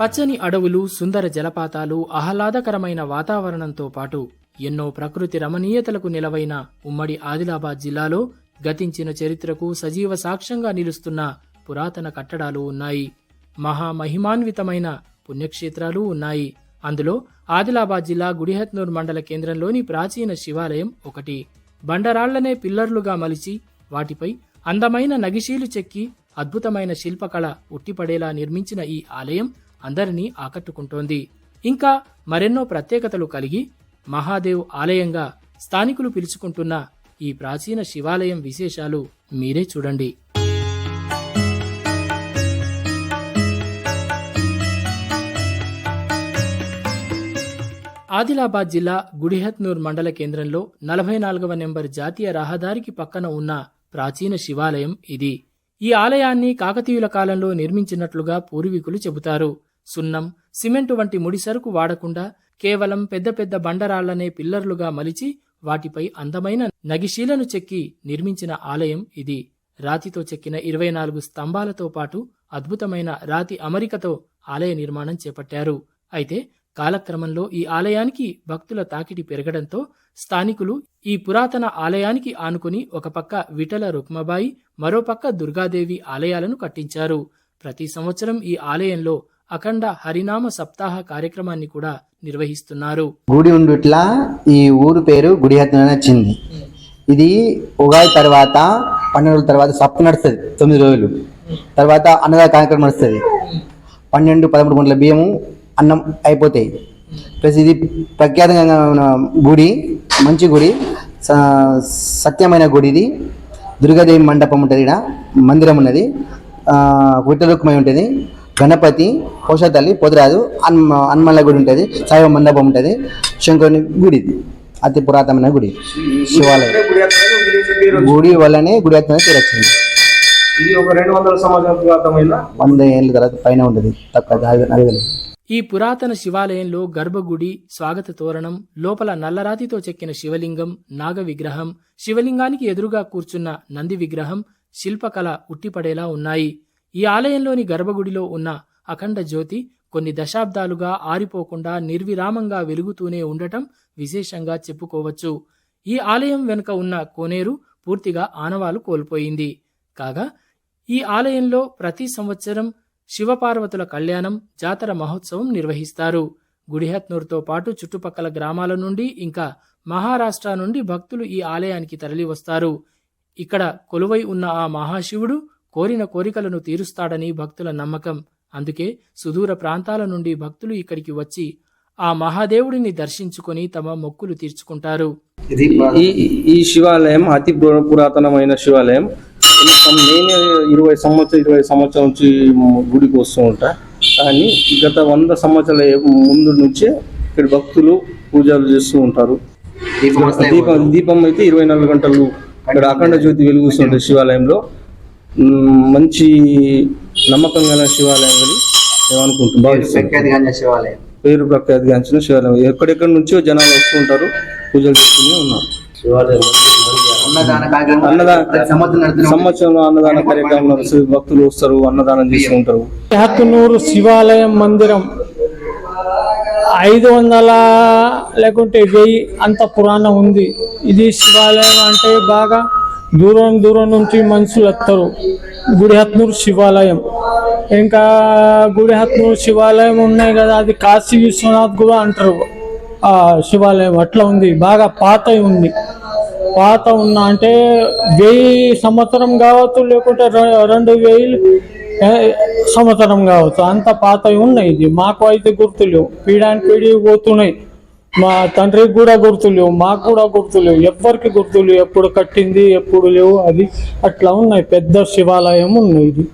పచ్చని అడవులు సుందర జలపాతాలు ఆహ్లాదకరమైన వాతావరణంతో పాటు ఎన్నో ప్రకృతి రమణీయతలకు నిలవైన ఉమ్మడి ఆదిలాబాద్ జిల్లాలో గతించిన చరిత్రకు సజీవ సాక్ష్యంగా నిలుస్తున్న పురాతన కట్టడాలు ఉన్నాయి. మహామహిమాన్వితమైన పుణ్యక్షేత్రాలు ఉన్నాయి. అందులో ఆదిలాబాద్ జిల్లా గుడిహత్నూర్ మండల కేంద్రంలోని ప్రాచీన శివాలయం ఒకటి. బండరాళ్ళనే పిల్లర్లుగా మలిచి వాటిపై అందమైన నగిశీలు చెక్కి అద్భుతమైన శిల్పకళ ఉట్టిపడేలా నిర్మించిన ఈ ఆలయం అందరినీ ఆకట్టుకుంటోంది. ఇంకా మరెన్నో ప్రత్యేకతలు కలిగి మహాదేవ్ ఆలయంగా స్థానికులు పిలుచుకుంటున్న ఈ ప్రాచీన శివాలయం విశేషాలు మీరే చూడండి. ఆదిలాబాద్ జిల్లా గుడిహత్నూర్ మండల కేంద్రంలో నలభై నాలుగవ నెంబర్ జాతీయ రహదారికి పక్కన ఉన్న ప్రాచీన శివాలయం ఇది. ఈ ఆలయాన్ని కాకతీయుల కాలంలో నిర్మించినట్లుగా పూర్వీకులు చెబుతారు. సున్నం సిమెంటు వంటి ముడిసరుకు వాడకుండా కేవలం పెద్ద పెద్ద బండరాళ్ళనే పిల్లర్లుగా మలిచి వాటిపై అందమైన నగిశీలను చెక్కి నిర్మించిన ఆలయం ఇది. రాతితో చెక్కిన ఇరవై నాలుగు స్తంభాలతో పాటు అద్భుతమైన రాతి అమరికతో ఆలయ నిర్మాణం చేపట్టారు. అయితే కాలక్రమంలో ఈ ఆలయానికి భక్తుల తాకిడి పెరగడంతో స్థానికులు ఈ పురాతన ఆలయానికి ఆనుకుని ఒక పక్క విఠల రుక్మబాయి మరోపక్క దుర్గాదేవి ఆలయాలను కట్టించారు. ప్రతి సంవత్సరం ఈ ఆలయంలో అఖండ హరినామ సప్తాహ కార్యక్రమాన్ని కూడా నిర్వహిస్తున్నారు. గుడి ఉండుట్ల ఈ ఊరు పేరు గుడి వచ్చింది. ఇది ఉగాది తర్వాత పన్నెండు రోజుల తర్వాత సప్త నడుస్తుంది తొమ్మిది రోజులు. తర్వాత అన్నదాన కార్యక్రమం నడుస్తుంది. పన్నెండు పదమూడు గుంటల బియ్యము అన్నం అయిపోతాయి. ప్లస్ ఇది ప్రఖ్యాతంగా ఉన్న గుడి మంచి గుడి సత్యమైన గుడి ఇది. దుర్గాదేవి మండపం ఉంటుంది ఇక్కడ మందిరం ఉన్నది. విట్టరుక్మై ఉంటుంది. గణపతి పోషతల్లి పొదరాజు హన్మ హనుమల్ల గుడి ఉంటుంది శైవ మండపం ఉంటుంది శంకరుని గుడి అతి పురాతనమైన గుడి. శివాలయం. గుడి వల్లనే గుడి అత్తనే పేరు వచ్చింది. ఇది ఒక రెండు వందల సంవత్సరాల పురాతనమైన వంద ఏళ్ళ తర్వాత పైన ఉంటుంది. తక్కువ. ఈ పురాతన శివాలయంలో గర్భగుడి స్వాగత తోరణం లోపల నల్లరాతితో చెక్కిన శివలింగం నాగ విగ్రహం శివలింగానికి ఎదురుగా కూర్చున్న నంది విగ్రహం శిల్పకళ ఉట్టిపడేలా ఉన్నాయి. ఈ ఆలయంలోని గర్భగుడిలో ఉన్న అఖండ జ్యోతి కొన్ని దశాబ్దాలుగా ఆరిపోకుండా నిర్విరామంగా వెలుగుతూనే ఉండటం విశేషంగా చెప్పుకోవచ్చు. ఈ ఆలయం వెనుక ఉన్న కోనేరు పూర్తిగా ఆనవాలు కోల్పోయింది. కాగా ఈ ఆలయంలో ప్రతి సంవత్సరం శివపార్వతుల కళ్యాణం జాతర మహోత్సవం నిర్వహిస్తారు. గుడిహత్నూర్తో పాటు చుట్టుపక్కల గ్రామాల నుండి ఇంకా మహారాష్ట్ర నుండి భక్తులు ఈ ఆలయానికి తరలివస్తారు. ఇక్కడ కొలువై ఉన్న ఆ మహాశివుడు కోరిన కోరికలను తీరుస్తాడని భక్తుల నమ్మకం. అందుకే సుదూర ప్రాంతాల నుండి భక్తులు ఇక్కడికి వచ్చి ఆ మహాదేవుడిని దర్శించుకొని తమ మొక్కులు తీర్చుకుంటారు. ఈ ఈ శివాలయం అతి పురా- పురాతనమైన శివాలయం. నేను ఇరవై సంవత్సరం ఇరవై సంవత్సరం నుంచి గుడికి వస్తూ ఉంటా. కానీ గత వంద సంవత్సరాల ముందు నుంచే ఇక్కడ భక్తులు పూజలు చేస్తూ ఉంటారు. దీపం దీపం అయితే ఇరవై నాలుగు గంటలు ఇక్కడ అఖండ జ్యోతి వెలుగుతుంటుంది శివాలయంలో. మంచి నమ్మకం గల శివాలయం అని నేను అనుకుంటున్నాను భావిస్తున్నాను. శివాలయం. పేరు ప్రఖ్యాతిగాంచిన శివాలయం. ఎక్కడెక్కడి నుంచో జనాలు వస్తూ ఉంటారు పూజలు చేస్తూనే ఉన్నారు. ఉంటుంది. సంవత్సరంలో అన్నదాన కార్యక్రమం నడుస్తుంది భక్తులు వస్తారు అన్నదానం హత్తునూరు శివాలయం మందిరం ఐదు వందల లేకుంటే వెయ్యి అంత పురాణం ఉంది. ఇది శివాలయం అంటే బాగా దూరం దూరం నుంచి మనుషులు వస్తారు. గుడిహత్నూరు శివాలయం. ఇంకా గుడిహత్నూరు శివాలయం ఉన్నాయి కదా అది కాశీ విశ్వనాథ్ కూడా అంటారు. ఆ శివాలయం అట్లా ఉంది. బాగా పాత ఉంది. పాత ఉన్న అంటే వెయ్యి సంవత్సరం కావచ్చు లేకుంటే రెండు వేలు సంవత్సరం కావచ్చు. అంత పాత ఉన్నాయి. ఇది మాకు అయితే గుర్తులేవు. పీడానికి పీడి పోతున్నాయి. మా తండ్రికి కూడా గుర్తులేవు మాకు కూడా గుర్తులేవు ఎవ్వరికి గుర్తులేవు ఎప్పుడు కట్టింది ఎప్పుడు లేవు అది అట్లా ఉన్నాయి. పెద్ద శివాలయం ఉంది ఇది.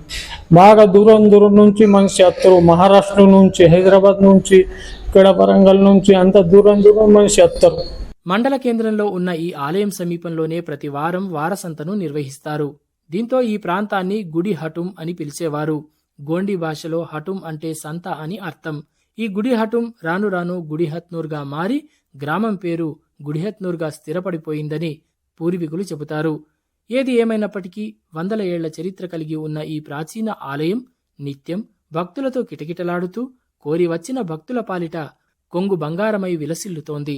బాగా దూరం దూరం నుంచి మనిషి వస్తారు మహారాష్ట్ర నుంచి హైదరాబాద్ నుంచి ఇక్కడ వరంగల్ నుంచి అంత దూరం దూరం మనిషి వస్తారు మండల కేంద్రంలో ఉన్న ఈ ఆలయం సమీపంలోనే ప్రతి వారం వారసంతను నిర్వహిస్తారు. దీంతో ఈ ప్రాంతాన్ని గుడి హటుం అని పిలిచేవారు. గోండి భాషలో హటుం అంటే సంత అని అర్థం. ఈ గుడిహటం రాను రాను గుడిహత్నూర్గా మారి గ్రామం పేరు గుడిహత్నూర్గా స్థిరపడిపోయిందని పూర్వీకులు చెబుతారు. ఏది ఏమైనప్పటికీ వందల ఏళ్ళ చరిత్ర కలిగి ఉన్న ఈ ప్రాచీన ఆలయం నిత్యం భక్తులతో కిటకిటలాడుతూ కోరి వచ్చిన భక్తుల పాలిట కొంగు బంగారమై విలసిల్లుతోంది.